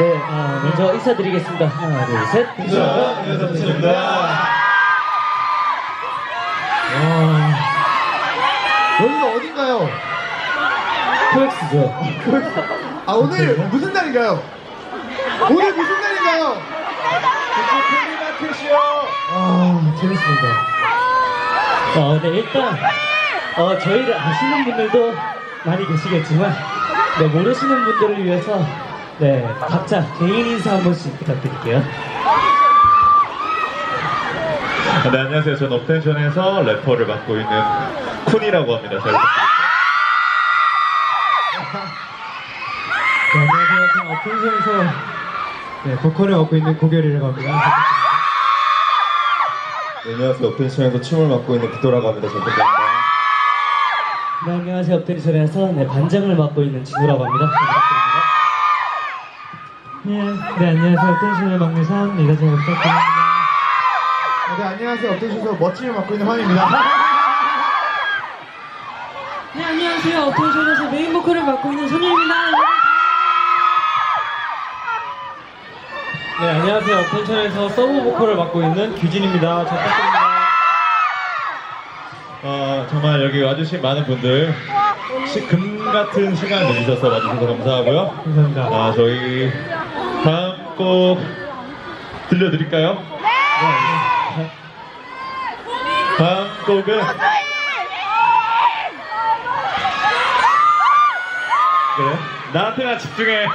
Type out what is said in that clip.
네, 아, 먼저 인사드리겠습니다. 하나, 둘, 셋. 안녕하세요, 김현입니다. 여기가 어딘가요? 코엑스죠. 아 오늘 무슨 날인가요? 오늘 무슨 날인가요? 아 재밌습니다. 어, 네, 일단, 어, 저희를 아시는 분들도 많이 계시겠지만, 네, 모르시는 분들을 위해서, 네, 각자 개인 인사 한 번씩 부탁드릴게요. 네, 안녕하세요. 저는 업텐션에서 래퍼를 맡고 있는 쿤이라고 합니다. 잘. 네, 안녕하세요. 저는 어텐션에서 네, 보컬을 맡고 있는 고결이라고 합니다. 네, 안녕하세요. 업텐션에서 춤을 맡고 있는 부도라고 합니다. 잘 부탁드립니다. 네, 안녕하세요. 업데리션에서 네, 반장을 맡고 있는 진우라고 합니다. 잘 부탁드립니다. 네, 안녕하세요. 어텐션의 막내 샤입니다. 잘 부탁드립니다. 네, 안녕하세요. 어텐션에서 멋짐을 맡고 있는 황입니다. 네, 안녕하세요. 어텐션에서 메인 보컬을 맡고 있는 소녀입니다. 네, 안녕하세요. 업텐션에서 서브 보컬을 맡고 있는 규진입니다. 잘 부탁드립니다. 어, 정말 여기 와주신 많은 분들 시, 금 같은 시간 내주셔서 와주셔서 감사하고요. 감사합니다. 아, 저희 다음 곡 들려드릴까요? 네. 다음 곡은 그래 나한테나 집중해.